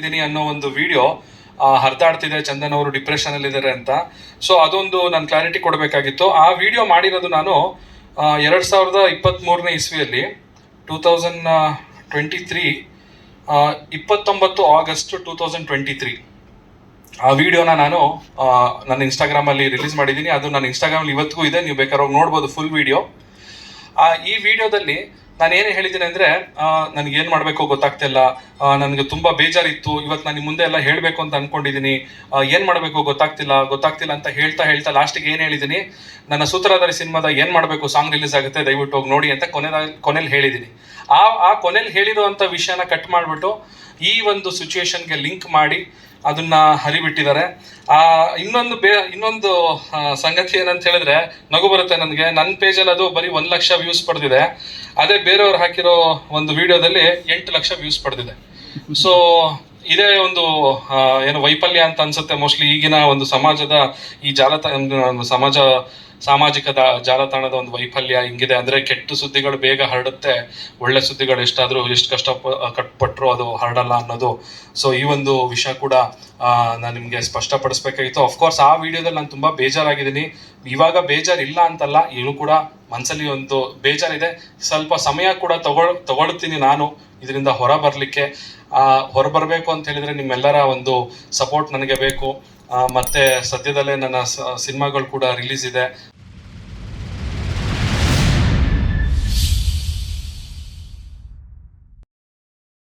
ಆಗಿದ್ದೀನಿ ಅನ್ನೋ ಒಂದು ವಿಡಿಯೋ ಹರಿದಾಡ್ತಿದೆ ಚಂದನ್ ಅವರು ಡಿಪ್ರೆಷನ್ ಅಲ್ಲಿ ಅಂತ. ಸೊ ಅದೊಂದು ನಾನು ಕ್ಲಾರಿಟಿ ಕೊಡಬೇಕಾಗಿತ್ತು. ಆ ವಿಡಿಯೋ ಮಾಡಿರೋದು ನಾನು ಎರಡು ಸಾವಿರದ ಇಪ್ಪತ್ತ್ ಮೂರನೇ ಇಸ್ವಿಯಲ್ಲಿ, ಟೂ ತೌಸಂಡ್ ಟ್ವೆಂಟಿ ತ್ರೀ ಇಪ್ಪತ್ತೊಂಬತ್ತು August two thousand twenty three ಆ ವಿಡಿಯೋನ ನಾನು ನನ್ನ ಇನ್ಸ್ಟಾಗ್ರಾಮಲ್ಲಿ ರಿಲೀಸ್ ಮಾಡಿದ್ದೀನಿ. ಅದು ನನ್ನ ಇನ್ಸ್ಟಾಗ್ರಾಮಲ್ಲಿ ಇವತ್ತಿಗೂ ಇದೆ. ನೀವು ಬೇಕಾದ್ರೆ ನೋಡ್ಬೋದು ಫುಲ್ ವಿಡಿಯೋ ಆ, ಈ ವಿಡಿಯೋದಲ್ಲಿ ನಾನು ಏನು ಹೇಳಿದ್ದೀನಿ ಅಂದರೆ ನನಗೆ ಏನು ಮಾಡಬೇಕು ಗೊತ್ತಾಗ್ತಿಲ್ಲ. ನನಗೆ ತುಂಬ ಬೇಜಾರಿತ್ತು. ಇವತ್ತು ನಾನು ಮುಂದೆ ಎಲ್ಲ ಹೇಳಬೇಕು ಅಂತ ಅಂದ್ಕೊಂಡಿದ್ದೀನಿ ಏನು ಮಾಡಬೇಕು ಗೊತ್ತಾಗ್ತಿಲ್ಲ. ಗೊತ್ತಾಗ್ತಿಲ್ಲ ಅಂತ ಹೇಳ್ತಾ ಹೇಳ್ತಾ ಲಾಸ್ಟಿಗೆ ಏನು ಹೇಳಿದ್ದೀನಿ ನನ್ನ ಸೂತ್ರಧಾರಿ ಸಿನಿಮಾದ ಏನು ಮಾಡಬೇಕು ಸಾಂಗ್ ರಿಲೀಸ್ ಆಗುತ್ತೆ ದಯವಿಟ್ಟು ಹೋಗಿ ನೋಡಿ ಅಂತ ಕೊನೆ ಕೊನೆಯಲ್ಲಿ ಹೇಳಿದ್ದೀನಿ ಆ ಆ ಕೊನೆಯಲ್ಲಿ ಹೇಳಿರುವಂಥ ವಿಷಯನ ಕಟ್ ಮಾಡಿಬಿಟ್ಟು ಈ ಒಂದು ಸಿಚುವೇಶನ್ಗೆ ಲಿಂಕ್ ಮಾಡಿ ಅದನ್ನ ಹರಿಬಿಟ್ಟಿದ್ದಾರೆ. ಆ, ಇನ್ನೊಂದು ಬೇ, ಇನ್ನೊಂದು ಸಂಗತಿ ಏನಂತ ಹೇಳಿದ್ರೆ, ನಗು ಬರುತ್ತೆ ನನಗೆ. ನನ್ನ ಪೇಜಲ್ಲಿ ಅದು ಬರೀ ಒಂದು ಲಕ್ಷ ವ್ಯೂಸ್ ಪಡೆದಿದೆ. ಅದೇ ಬೇರೆಯವ್ರು ಹಾಕಿರೋ ಒಂದು ವಿಡಿಯೋದಲ್ಲಿ ಎಂಟು ಲಕ್ಷ ವ್ಯೂಸ್ ಪಡೆದಿದೆ. ಸೊ ಇದೇ ಒಂದು ಏನು ವೈಫಲ್ಯ ಅಂತ ಅನ್ಸುತ್ತೆ ಮೋಸ್ಟ್ಲಿ ಈಗಿನ ಒಂದು ಸಮಾಜದ ಈ ಜಾಲತಾಣ ಸಮಾಜ ಸಾಮಾಜಿಕ ಜಾಲತಾಣದ ಒಂದು ವೈಫಲ್ಯ ಹಿಂಗಿದೆ ಅಂದ್ರೆ ಕೆಟ್ಟ ಸುದ್ದಿಗಳು ಬೇಗ ಹರಡುತ್ತೆ, ಒಳ್ಳೆ ಸುದ್ದಿಗಳು ಎಷ್ಟಾದ್ರೂ ಎಷ್ಟು ಕಷ್ಟ ಕಟ್ಪಟ್ರು ಅದು ಹರಡಲ್ಲ ಅನ್ನೋದು. ಸೊ ಈ ಒಂದು ವಿಷಯ ಕೂಡ ನಾನು ನಿಮಗೆ ಸ್ಪಷ್ಟಪಡಿಸ್ಬೇಕಾಗಿತ್ತು. ಅಫ್ಕೋರ್ಸ್ ಆ ವಿಡಿಯೋದಲ್ಲಿ ನಾನು ತುಂಬಾ ಬೇಜಾರಾಗಿದ್ದೀನಿ. ಇವಾಗ ಬೇಜಾರಿಲ್ಲ ಅಂತಲ್ಲ, ಏನು ಕೂಡ ಮನಸ್ಸಲ್ಲಿ ಒಂದು ಬೇಜಾರಿದೆ. ಸ್ವಲ್ಪ ಸಮಯ ಕೂಡ ತಗೊಳ್, ತಗೊಳ್ತೀನಿ ನಾನು ಇದರಿಂದ ಹೊರ ಬರಲಿಕ್ಕೆ. ಹೊರ ಬರಬೇಕು ಅಂತ ಹೇಳಿದ್ರೆ ನಿಮ್ಮೆಲ್ಲರ ಒಂದು ಸಪೋರ್ಟ್ ನನಗೆ ಬೇಕು. ಮತ್ತೆ ಸದ್ಯದಲ್ಲೇ ನನ್ನ ಸಿನಿಮಾಗಳು ಕೂಡ ರಿಲೀಸ್ ಇದೆ.